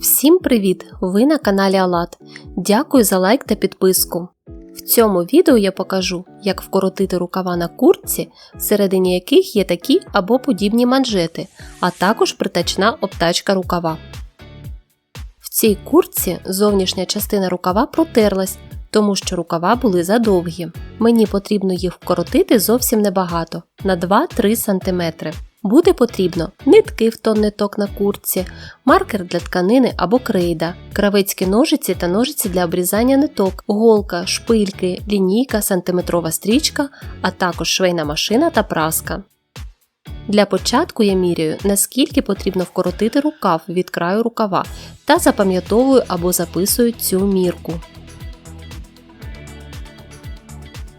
Всім привіт! Ви на каналі Алат. Дякую за лайк та підписку. В цьому відео я покажу, як вкоротити рукава на куртці, всередині яких є такі або подібні манжети, а також притачна обтачка рукава. В цій куртці зовнішня частина рукава протерлась, тому що рукава були задовгі. Мені потрібно їх вкоротити зовсім небагато на 2-3 см. Буде потрібно нитки в тон ниток на куртці, маркер для тканини або крейда, кравецькі ножиці та ножиці для обрізання ниток, голка, шпильки, лінійка, сантиметрова стрічка, а також швейна машина та праска. Для початку я міряю, наскільки потрібно вкоротити рукав від краю рукава та запам'ятовую або записую цю мірку.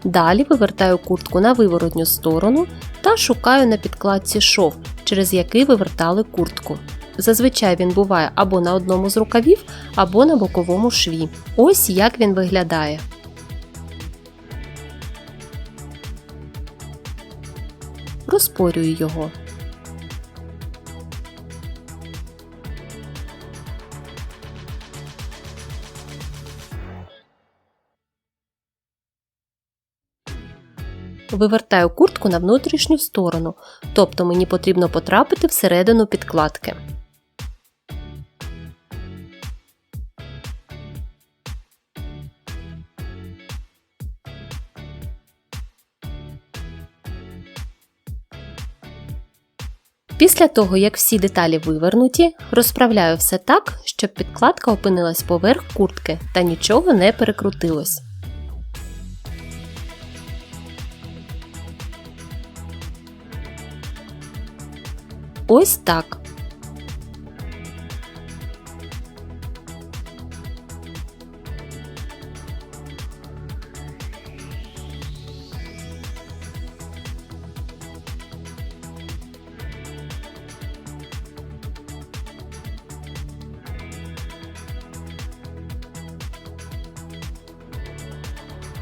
Далі вивертаю куртку на виворотню сторону та шукаю на підкладці шов, через який вивертали куртку. Зазвичай він буває або на одному з рукавів, або на боковому шві. Ось як він виглядає. Розпорюю його. Вивертаю куртку на внутрішню сторону, тобто мені потрібно потрапити всередину підкладки. Після того, як всі деталі вивернуті, розправляю все так, щоб підкладка опинилась поверх куртки та нічого не перекрутилось. Ось так.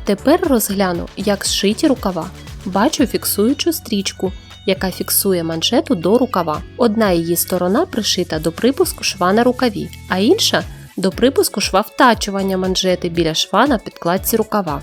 Тепер розгляну, як зшиті рукава. Бачу фіксуючу стрічку, яка фіксує манжету до рукава. Одна її сторона пришита до припуску шва на рукаві, а інша до припуску шва втачування манжети біля шва на підкладці рукава.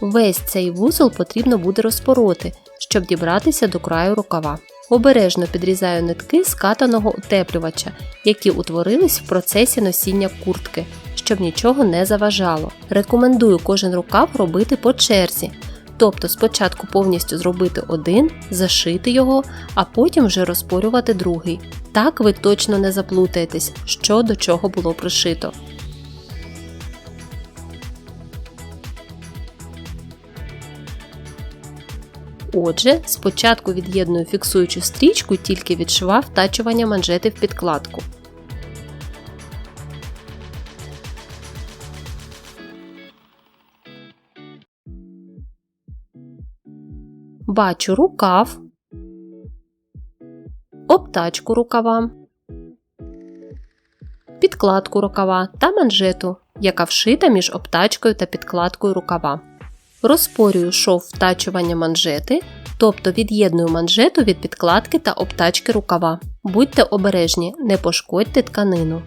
Весь цей вузол потрібно буде розпороти, щоб дібратися до краю рукава. Обережно підрізаю нитки з катаного утеплювача, які утворились в процесі носіння куртки, щоб нічого не заважало. Рекомендую кожен рукав робити по черзі, Тобто спочатку повністю зробити один, зашити його, а потім вже розпорювати другий. Так ви точно не заплутаєтесь, що до чого було пришито. Отже, спочатку від'єдную фіксуючу стрічку тільки від шва втачування манжети в підкладку. Бачу рукав, обтачку рукава, підкладку рукава та манжету, яка вшита між обтачкою та підкладкою рукава. Розпорюю шов втачування манжети, тобто від'єдную манжету від підкладки та обтачки рукава. Будьте обережні, не пошкодьте тканину.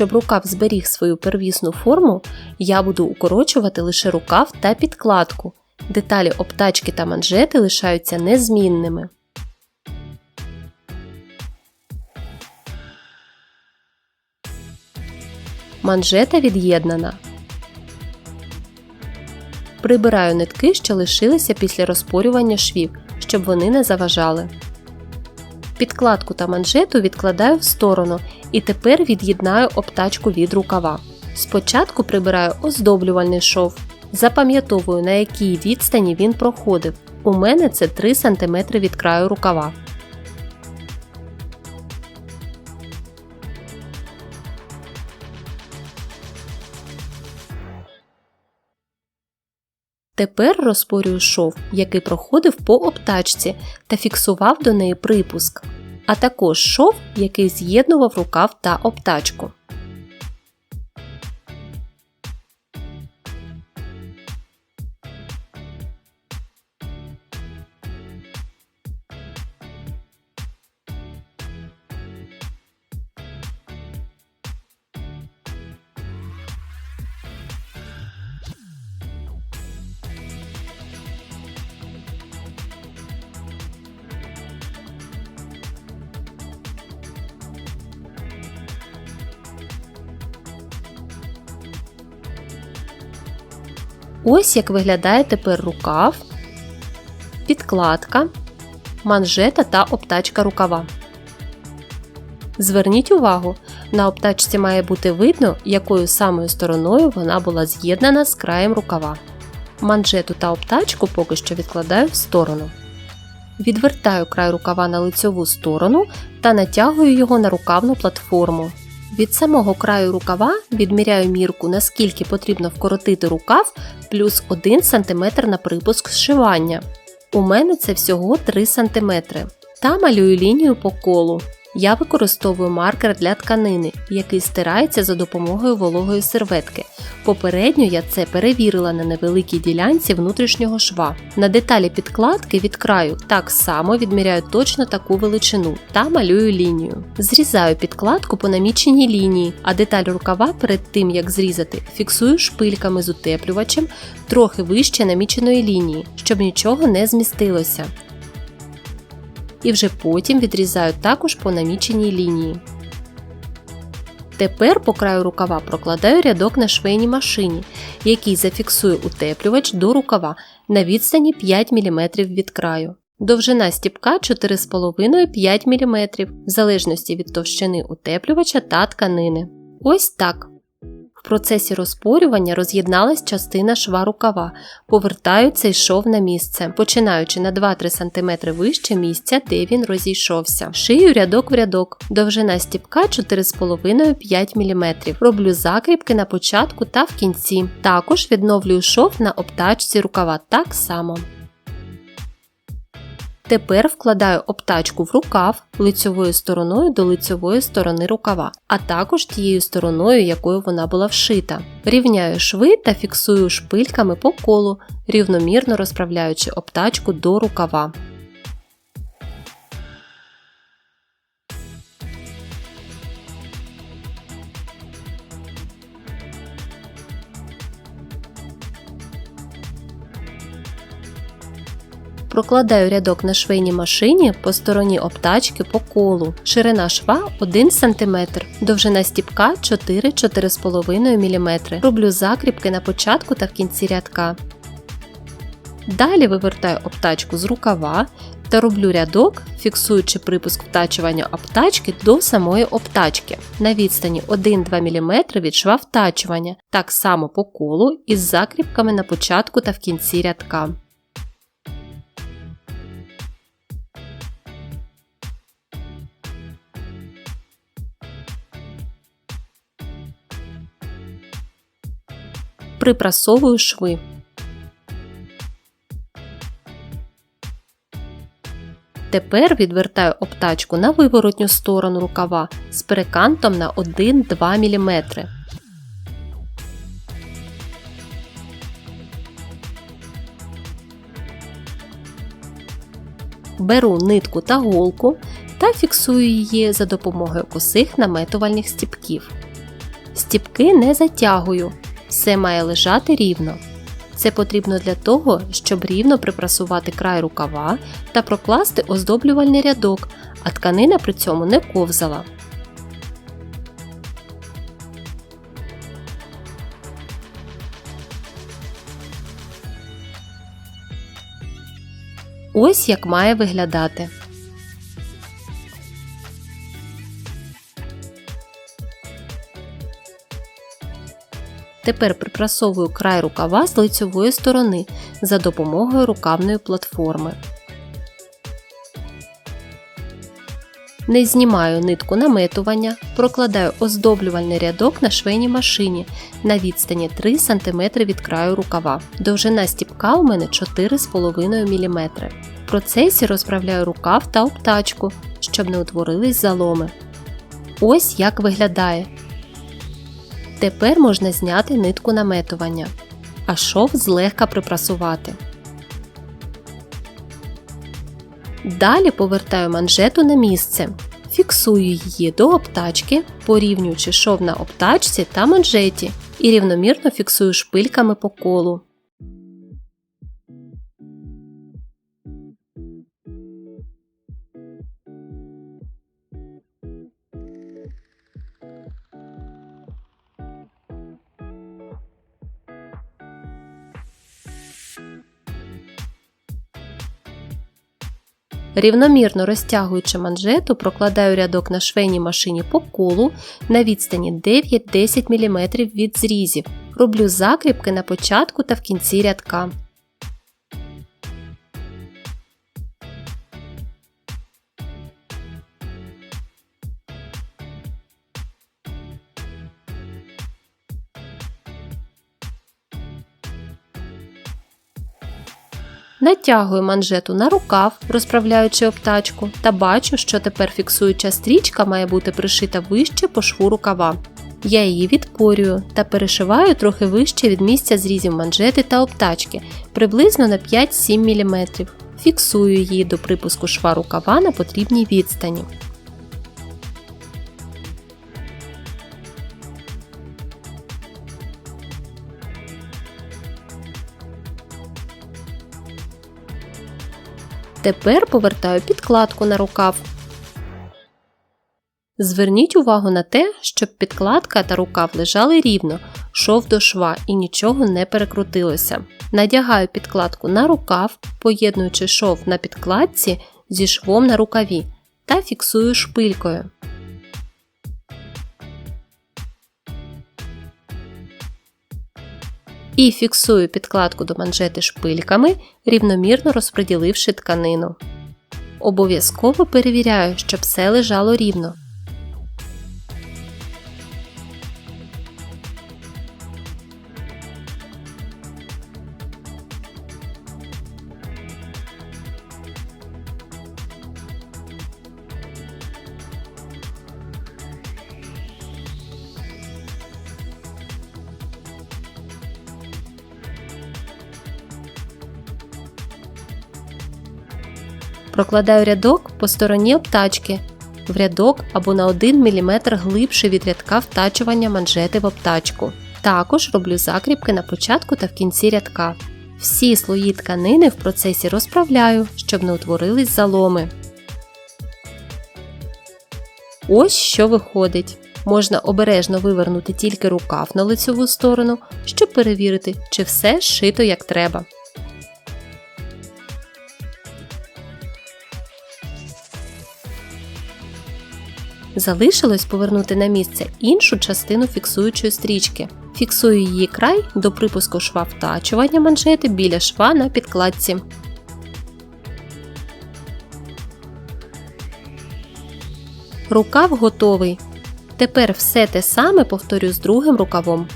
Щоб рукав зберіг свою первісну форму, я буду укорочувати лише рукав та підкладку. Деталі обтачки та манжети лишаються незмінними. Манжета від'єднана. Прибираю нитки, що лишилися після розпорювання швів, щоб вони не заважали. Підкладку та манжету відкладаю в сторону і тепер від'єднаю обтачку від рукава. Спочатку прибираю оздоблювальний шов. Запам'ятовую, на якій відстані він проходив. У мене це 3 см від краю рукава. Тепер розпорюю шов, який проходив по обтачці та фіксував до неї припуск а також шов, який з'єднував рукав та обтачку. Ось як виглядає тепер рукав, підкладка, манжета та обтачка рукава. Зверніть увагу, на обтачці має бути видно, якою самою стороною вона була з'єднана з краєм рукава. Манжету та обтачку поки що відкладаю в сторону. Відвертаю край рукава на лицьову сторону та натягую його на рукавну платформу. Від самого краю рукава відміряю мірку, наскільки потрібно вкоротити рукав плюс 1 см на припуск зшивання. У мене це всього 3 см. Та малюю лінію по колу. Я використовую маркер для тканини, який стирається за допомогою вологої серветки. Попередньо я це перевірила на невеликій ділянці внутрішнього шва. На деталі підкладки від краю так само відміряю точно таку величину та малюю лінію. Зрізаю підкладку по наміченій лінії, а деталь рукава перед тим як зрізати, фіксую шпильками з утеплювачем трохи вище наміченої лінії, щоб нічого не змістилося і вже потім відрізаю також по наміченій лінії. Тепер по краю рукава прокладаю рядок на швейній машині, який зафіксує утеплювач до рукава на відстані 5 мм від краю. Довжина стіпка 4,5-5 мм, в залежності від товщини утеплювача та тканини. Ось так. В процесі розпорювання роз'єдналась частина шва рукава, повертаю цей шов на місце, починаючи на 2-3 см вище місця, де він розійшовся. Шию рядок в рядок, довжина стіпка 4,5-5 мм. Роблю закріпки на початку та в кінці. Також відновлюю шов на обтачці рукава так само. Тепер вкладаю обтачку в рукав лицьовою стороною до лицьової сторони рукава, а також тією стороною, якою вона була вшита. Рівняю шви та фіксую шпильками по колу, рівномірно розправляючи обтачку до рукава. Прокладаю рядок на швейній машині по стороні обтачки по колу. Ширина шва 1 см, довжина стіпка 4-4,5 мм. Роблю закріпки на початку та в кінці рядка. Далі вивертаю обтачку з рукава та роблю рядок, фіксуючи припуск втачування обтачки до самої обтачки на відстані 1-2 мм від шва втачування, так само по колу із закріпками на початку та в кінці рядка. Припрасовую шви. Тепер відвертаю обтачку на виворотню сторону рукава з перекантом на 1-2 мм. Беру нитку та голку та фіксую її за допомогою косих наметувальних стіпків. Стіпки не затягую, все має лежати рівно. Це потрібно для того, щоб рівно припрасувати край рукава та прокласти оздоблювальний рядок, а тканина при цьому не ковзала. Ось як має виглядати. Тепер припрасовую край рукава з лицьової сторони за допомогою рукавної платформи. Не знімаю нитку наметування, прокладаю оздоблювальний рядок на швейній машині на відстані 3 см від краю рукава. Довжина стіпка у мене 4,5 мм. В процесі розправляю рукав та обтачку, щоб не утворились заломи. Ось як виглядає. Тепер можна зняти нитку наметування, а шов злегка припрасувати. Далі повертаю манжету на місце. Фіксую її до обтачки, порівнюючи шов на обтачці та манжеті і рівномірно фіксую шпильками по колу. Рівномірно розтягуючи манжету, прокладаю рядок на швейній машині по колу на відстані 9-10 мм від зрізів. Роблю закріпки на початку та в кінці рядка. Натягую манжету на рукав, розправляючи обтачку, та бачу, що тепер фіксуюча стрічка має бути пришита вище по шву рукава. Я її відпорюю та перешиваю трохи вище від місця зрізів манжети та обтачки, приблизно на 5-7 мм. Фіксую її до припуску шва рукава на потрібній відстані. Тепер повертаю підкладку на рукав. Зверніть увагу на те, щоб підкладка та рукав лежали рівно, шов до шва і нічого не перекрутилося. Надягаю підкладку на рукав, поєднуючи шов на підкладці зі швом на рукаві та фіксую шпилькою. І фіксую підкладку до манжети шпильками, рівномірно розподіливши тканину. Обов'язково перевіряю, щоб все лежало рівно. Прокладаю рядок по стороні обтачки, в рядок або на 1 мм глибше від рядка втачування манжети в обтачку. Також роблю закріпки на початку та в кінці рядка. Всі слої тканини в процесі розправляю, щоб не утворились заломи. Ось що виходить. Можна обережно вивернути тільки рукав на лицьову сторону, щоб перевірити, чи все зшито як треба. Залишилось повернути на місце іншу частину фіксуючої стрічки. Фіксую її край до припуску шва втачування манжети біля шва на підкладці. Рукав готовий. Тепер все те саме повторю з другим рукавом.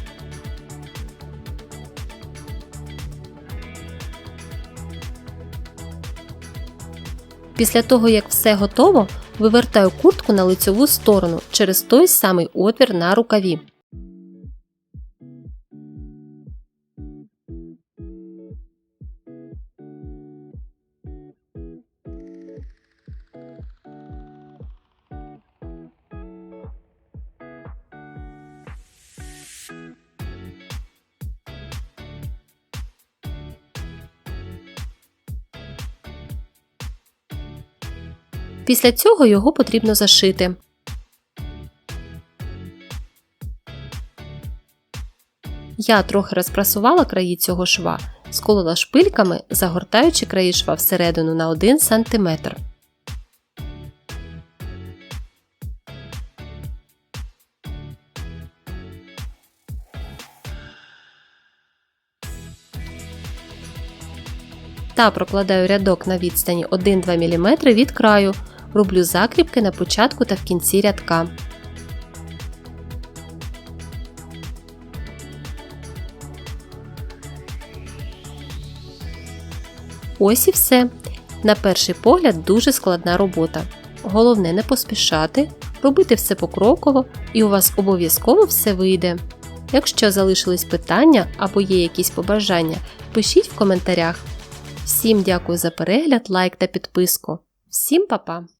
Після того, як все готово, вивертаю куртку на лицьову сторону через той самий отвір на рукаві. Після цього його потрібно зашити. Я трохи розпрасувала краї цього шва, сколола шпильками, загортаючи краї шва всередину на 1 см. Та прокладаю рядок на відстані 1-2 мм від краю, роблю закріпки на початку та в кінці рядка. Ось і все. На перший погляд дуже складна робота. Головне не поспішати, робити все покроково і у вас обов'язково все вийде. Якщо залишились питання або є якісь побажання, пишіть в коментарях. Всім дякую за перегляд, лайк та підписку. Всім па-па!